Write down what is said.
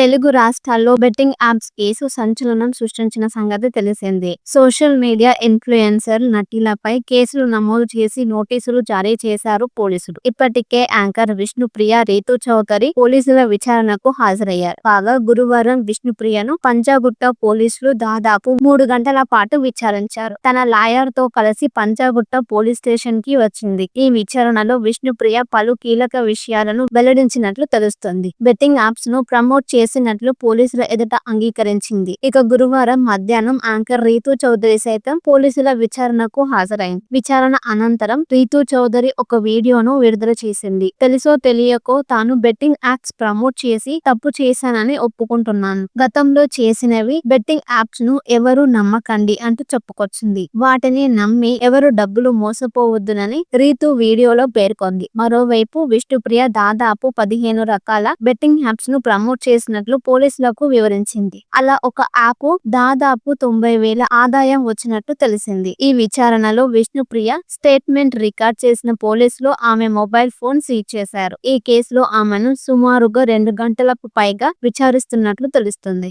తెలుగు రాష్ట్రాల్లో betting apps case సంచలనం సృష్టించిన సంగతి తెలిసిందే. సోషల్ మీడియా ఇన్ఫ్లుయెన్సర్ నటీలపై కేసులు నమోదు చేసి నోటీసులు జారీ చేశారు పోలీసులు. ఇప్పటికే యాంకర్ విష్ణుప్రియ రీతు చౌదరి పోలీసుల విచారణకు హాజరయ్యారు. కాగా గురువారం విష్ణుప్రియను పంజాగుట్ట పోలీసులు దాదాపు మూడు గంటల పాటు విచారించారు. తన లాయర్తో కలిసి పంజాగుట్ట పోలీస్ స్టేషన్కి వచ్చింది. ఈ విచారణలో విష్ణుప్రియ పలు కీలక విషయాలను వెల్లడించినట్లు తెలుస్తుంది. బెట్టింగ్ యాప్స్ను ప్రమోట్ చేసి చేసినట్లు పోలీసుల ఎదుట అంగీకరించింది. ఇక గురువారం మధ్యాహ్నం యాంకర్ రీతూ చౌదరి సైతం పోలీసుల విచారణకు హాజరైంది. విచారణ అనంతరం రీతూ చౌదరి ఒక వీడియోను విడుదల చేసింది. తెలుసో తెలియకో తాను బెట్టింగ్ యాప్స్ ప్రమోట్ చేసి తప్పు చేశానని ఒప్పుకుంటున్నాను. గతంలో చేసినవి బెట్టింగ్ యాప్స్ను ఎవరు నమ్మకండి అంటూ చెప్పుకొచ్చింది. వాటిని నమ్మి ఎవరు డబ్బులు మోసపోవద్దునని రీతు వీడియోలో పేర్కొంది. మరోవైపు విష్ణుప్రియ దాదాపు పదిహేను రకాల బెట్టింగ్ యాప్స్ను ప్రమోట్ చేసిన చేస్తున్నట్లు పోలీసులకు వివరించింది. అలా ఒక యాప్ దాదాపు తొంభై వేల ఆదాయం వచ్చినట్టు తెలిసింది. ఈ విచారణలో విష్ణుప్రియ స్టేట్మెంట్ రికార్డ్ చేసిన పోలీసులు ఆమె మొబైల్ ఫోన్ సీజ్ చేశారు. ఈ కేసులో ఆమెను సుమారుగా రెండు గంటలకు పైగా విచారిస్తున్నట్లు తెలుస్తుంది.